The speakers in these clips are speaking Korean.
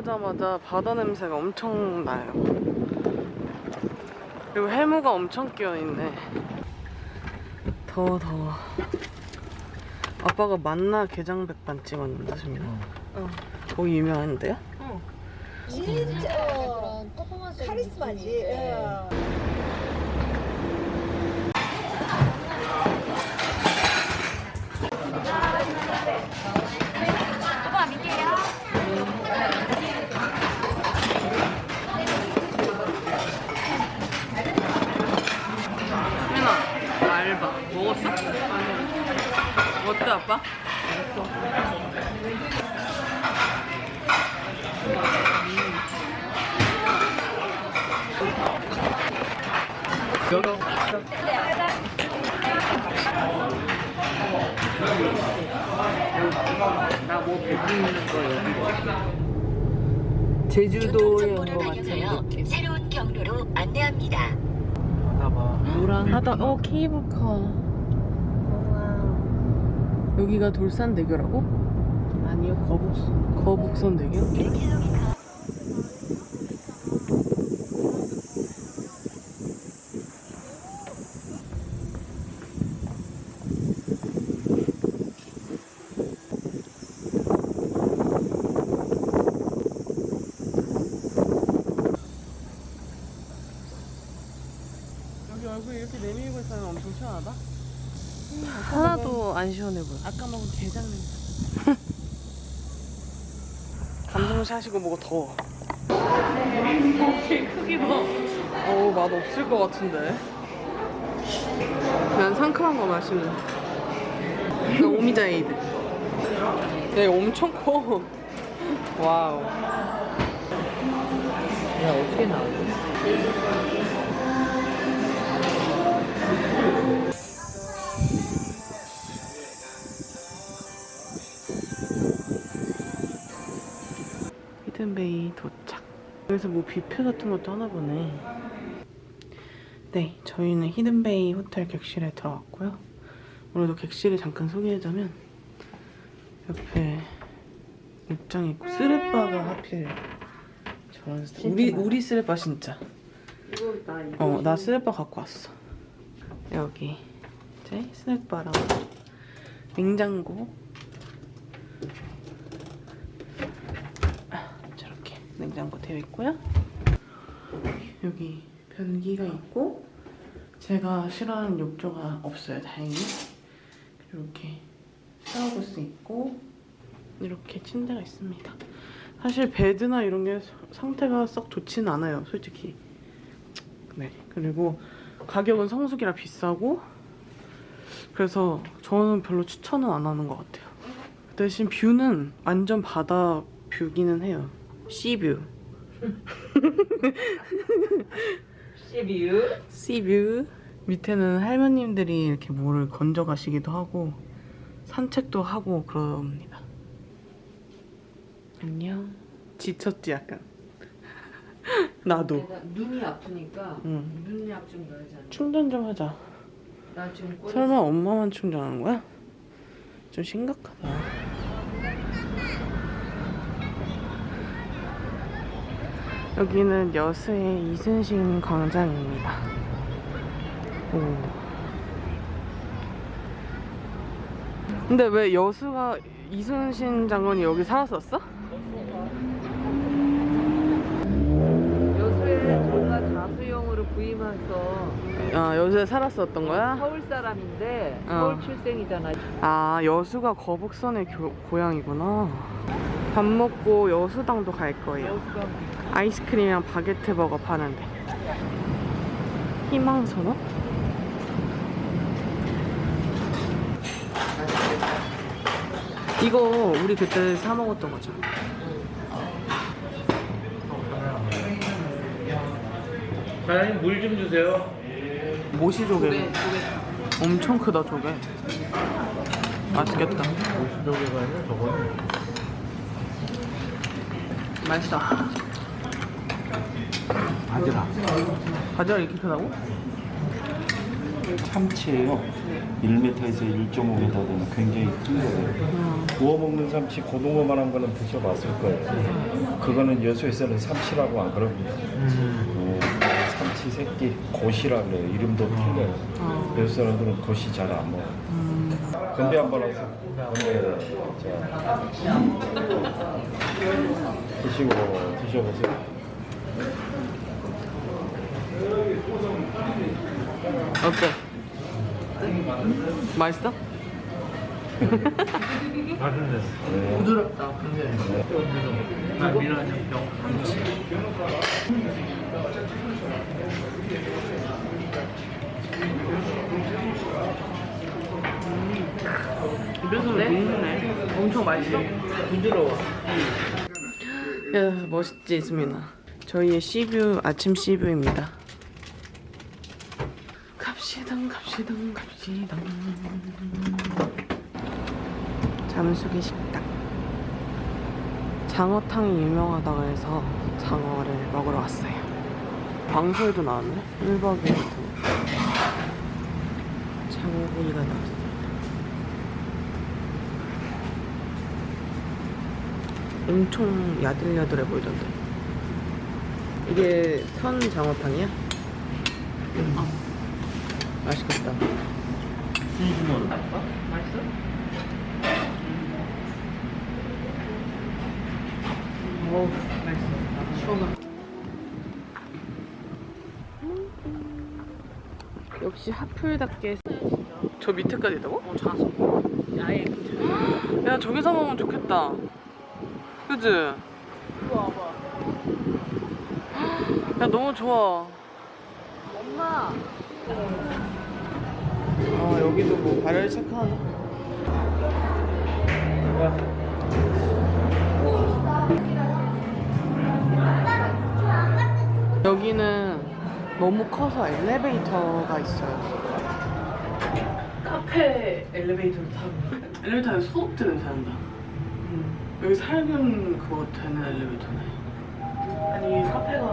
나오자마자 바다 냄새가 엄청 나요. 그리고 해무가 엄청 끼어있네. 더워 더워. 아빠가 만나 게장 백반 찍었는데 수민아. 어. 거기 유명한데요? 진짜 카리스마지. 예. 제주도에 온 것 같은 느낌. 새로운 경로로 안내합니다. 노란 하다 어 케이블카 여기가 돌산대교라고? 아니요 거북선. 거북선대교? 여기 얼굴 이렇게 내밀고 있으면 엄청 시원하다? 하나도 안 시원해 보여. 아까 먹은 게장 냄새. 감성샷이고 뭐고 더워. 개 크기도. 어우, 맛 없을 것 같은데. 난 상큼한 거 마실래. 나 오미자에이드. 얘 엄청 커. 와우. 야 어떻게 나오지? 히든베이 도착. 여기서 뭐 뷔페 같은 것도 하나 보네. 네, 저희는 히든베이 호텔 객실에 들어왔고요. 오늘도 객실을 잠깐 소개하자면 옆에 옷장 있고 쓰레빠가 하필 저런 스타일. 우리 우리 쓰레빠 진짜. 이거 나 이거. 어, 나 쓰레빠 갖고 왔어. 여기 이제 스낵바랑 냉장고 아, 저렇게 냉장고 되어 있고요. 여기 변기가 있고 제가 싫어하는 욕조가 없어요, 다행히. 이렇게 샤워부스 있고 이렇게 침대가 있습니다. 사실 베드나 이런 게 상태가 썩 좋지는 않아요, 솔직히. 네. 그리고 가격은 성수기라 비싸고 그래서 저는 별로 추천은 안 하는 것 같아요. 대신 뷰는 완전 바다 뷰기는 해요. 시뷰. 시비유. 시뷰. 밑에는 할머님들이 이렇게 뭐를 건져 가시기도 하고 산책도 하고 그럽니다. 안녕. 지쳤지 약간. 나도. 눈이 아프니까 응. 눈약 좀 않나? 충전 좀 하자. 나 지금 설마 엄마만 충전하는 거야? 좀 심각하다. 여기는 여수의 이순신 광장입니다. 오. 근데 왜 여수가 이순신 장군이 여기 살았었어? 여수에 저가 다수용으로 부임해서 아, 여수에 살았었던 거야? 서울 사람인데 어. 서울 출생이잖아. 아, 여수가 거북선의 교- 고향이구나. 밥 먹고 여수당도 갈 거예요. 아이스크림이랑 바게트 버거 파는데. 희망선어? 이거 우리 그때 사 먹었던 거죠. 사장님 물 좀 주세요. 모시 조개. 엄청 크다 조개. 맛있겠다. 저기가 아니라 저거는 맛있어 바지락. 바지락 이렇게 크다고? 참치예요. 1m에서 1.5m 되는 굉장히 큰 거예요. 구워 먹는 삼치 고등어만한 거는 드셔봤을 거예요. 그거는 여수에서는 삼치라고 안 그럽니다. 어, 삼치 새끼 고시라 그래요. 이름도 틀려요. 여수 사람들은 고시 잘 안 먹어요. 건배 한번 하세요. 건배. 자. 드시고 드셔보세요. 어때? 맛있어? 맛있네. 부드럽다. 근데 아 미나는 병. 입에서 녹네. 엄청 맛있어? 부드러워. 야 멋있지 수민아. 저희의 시뷰 아침 시뷰입니다. 갑시다 갑시다 갑시다. 잠수기 식당. 장어탕이 유명하다고 해서 장어를 먹으러 왔어요. 방송에도 나왔네. 1박 2일 장어구이가 나왔어. 엄청 야들야들해 보이던데. 이게 선 장어탕이야? 아, 맛있겠다. 맛있어? 어우, 맛있어. 시원하. 역시 하플답게 저 밑에까지 있다고? 어, 자서. 아예 야, 저기서 먹으면 좋겠다. 그지? 좋아, 봐. 야, 너무 좋아. 엄마. 아, 여기도 뭐 발열 체크하나? 여기는 너무 커서 엘리베이터가 있어요. 카페 엘리베이터를 타고 엘리베이터에 소독제 냄새 난다. 여기 살균 그거 되는 엘리베이터네. 아니 카페가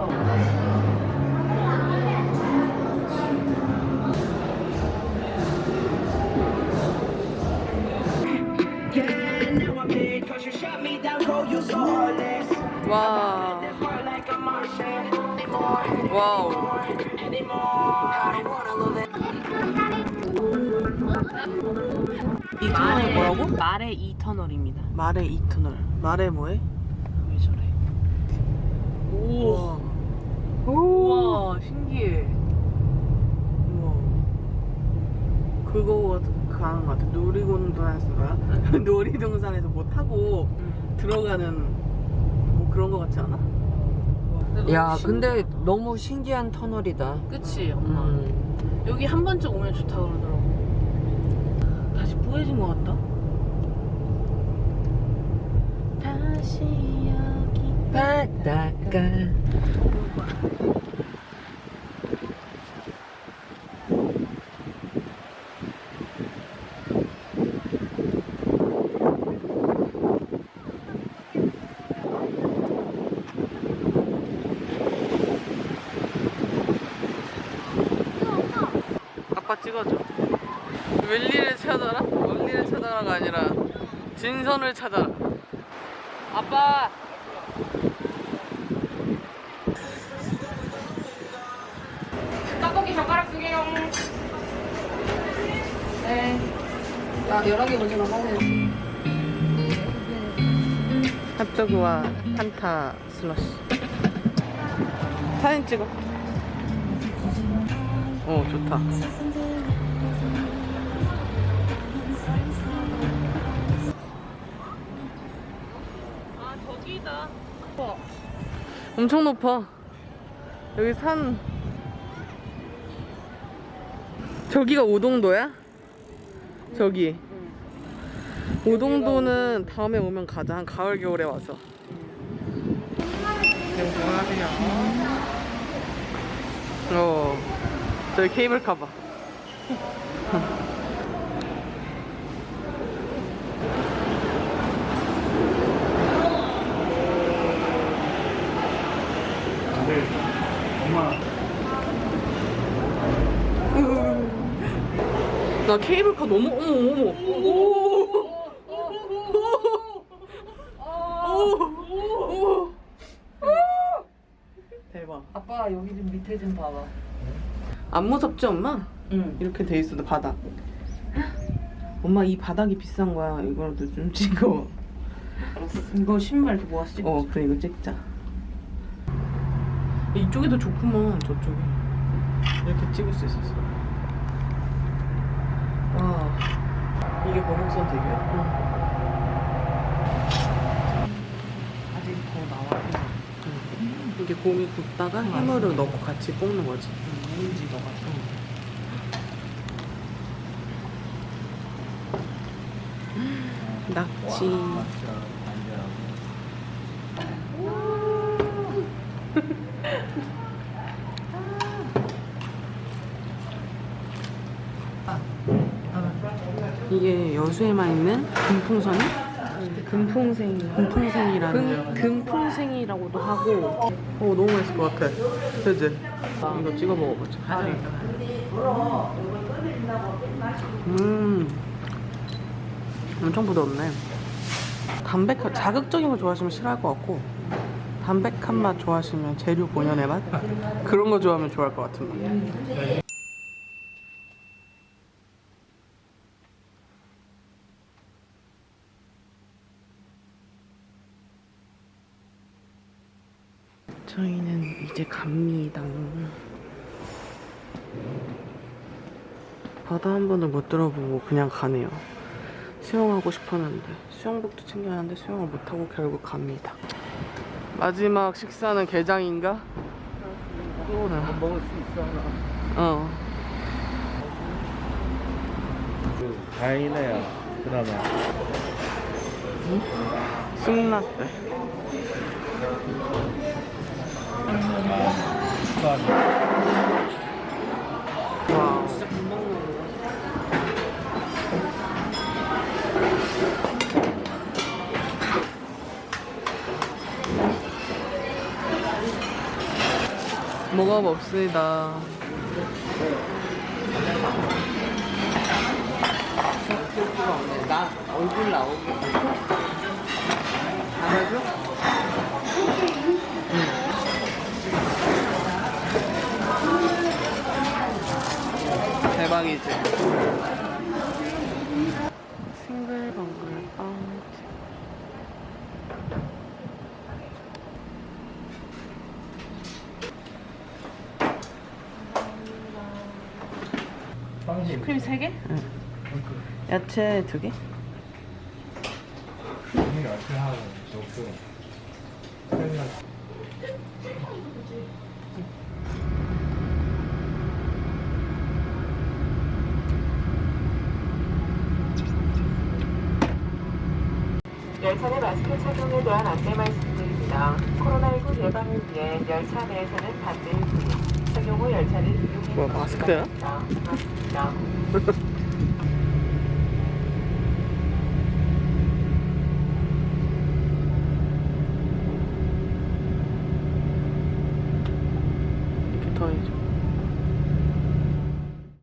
와. 와우. 이 터널이 뭐라고? 말의 이 터널입니다. 말의 이 터널. 말의 뭐해? 왜 저래? 우와. 우와, 신기해. 우와. 그거 가는 것 같아. 놀이공원에서 뭐야? 놀이동산에서 뭐 타고 들어가는 뭐 그런 거 같지 않아? 야, 근데 너무 신기한 터널이다. 그치, 엄마. 음. 여기 한 번쯤 오면 좋다 그러더라고. 다시 뿌해진 것 같다. 다시 여기 바닷가. 아빠 찍어줘. 웬리를 찾아라? 원리를 찾아라가 아니라 진선을 찾아라. 아빠. 떡볶이 젓가락 두 개요. 핫도그와 판타 슬러시. 사진 찍어. 어 좋다. 아 저기다. 엄청 높아. 여기 산. 저기가 오동도야? 저기. 오동도는 다음에 오면 가자. 한 가을 겨울에 와서. 어. 저기 케이블카 봐. 나 케이블카 너무 어머 어머 오오오 오. 대박. 아빠 여기 좀 밑에 좀 봐봐. 안 무섭지 엄마? 응. 이렇게 돼 있어도 바닥. 엄마 이 바닥이 비싼 거야. 이거라도 좀 찍어. 알았어. 이거 신발 두고 왔어. 어. 그래 이거 찍자. 이쪽이 더 좋구먼 저쪽이. 이렇게 찍을 수 있었어 와 이게 거북선 대교야? 아직 더 나와. 이게 고기 굽다가 해물을 넣고 같이 볶는 거지. 뭔지 너가 좀. 낙지 이게 여수에만 있는 금풍선이? 금풍생 금풍생이라는 금풍생이라고도 하고. 어 너무 맛있을 것 같아. 그지? 이거 찍어 먹어보자. 음. 엄청 부드럽네. 담백한 자극적인 거 좋아하시면 싫어할 것 같고 담백한 맛 좋아하시면 재료 본연의 맛? 그런 거 좋아하면 좋아할 것 같은 맛 저희는 이제 갑니다 바다 한 번을 못 들어보고 그냥 가네요 수영하고 싶었는데 수영복도 챙겨야 하는데 수영을 못하고 결국 갑니다 마지막 식사는 게장인가? 또 먹을 수 있어 하나. 어 다행이네요. 그나마. 쑥라떼 와우 먹어봅시다 나 얼굴 나오게. 알아줘? 대박이지. 싱글벙글 빵. 크림 3개? 응. 야채 2개? 열차 내 마스크 착용에 대한 안내 말씀드립니다. 코로나19 예방을 위해 열차 내에서는 부위, 착용 후 열차를 이용해 뭐야, 마스크야? 고맙습니다.